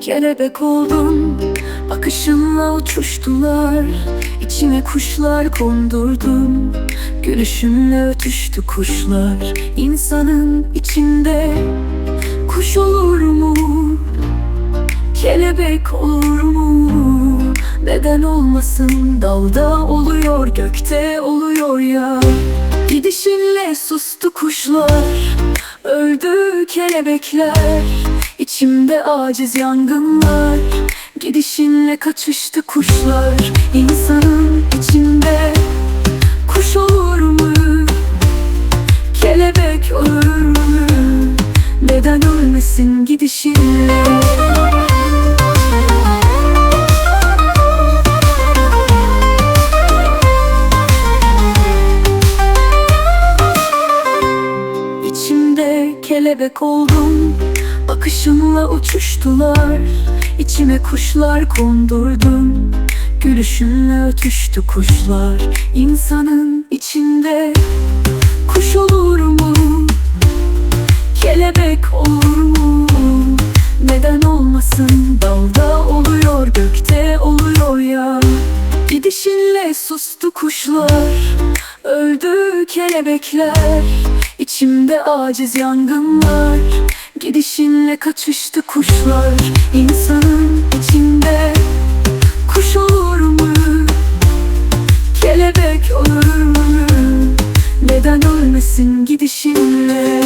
kelebek oldum. Bakışınla uçuştular İçime kuşlar kondurdum. Gülüşünle ötüştü kuşlar İnsanın içinde. Kuş olur mu? Kelebek olur mu? Neden olmasın? Dalda oluyor gökte oluyor ya. Gidişinle sustu kuşlar Öldü kelebekler İçimde aciz yangınlar Gidişinle kaçıştı kuşlar İnsanın içinde Kuş olur mu? Kelebek olur mu? Neden ölmesin gidişinle? İçimde kelebek oldum Bakışınla uçuştular İçime kuşlar kondurdum Gülüşünle ötüştü kuşlar İnsanın içinde. Kuş olur mu? Kelebek olur mu? Neden olmasın? Dalda oluyor gökte oluyor ya. Gidişinle sustu kuşlar Öldü kelebekler. İçimde aciz yangınlar Gidişinle kaçıştı kuşlar İnsanın içinde Kuş olur mu? Kelebek olur mu? Neden ölmesin gidişinle?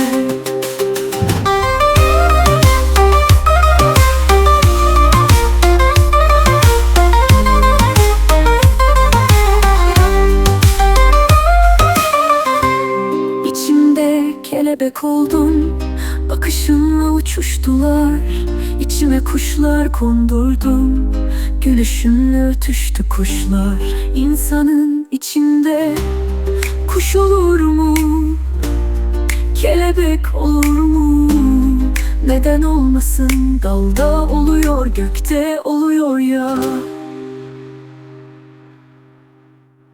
Kelebek oldum. Bakışınla uçuştular İçime kuşlar kondurdum. Gülüşünle ötüştü kuşlar. İnsanın içinde Kuş olur mu? Kelebek olur mu? Neden olmasın? Dalda oluyor gökte oluyor ya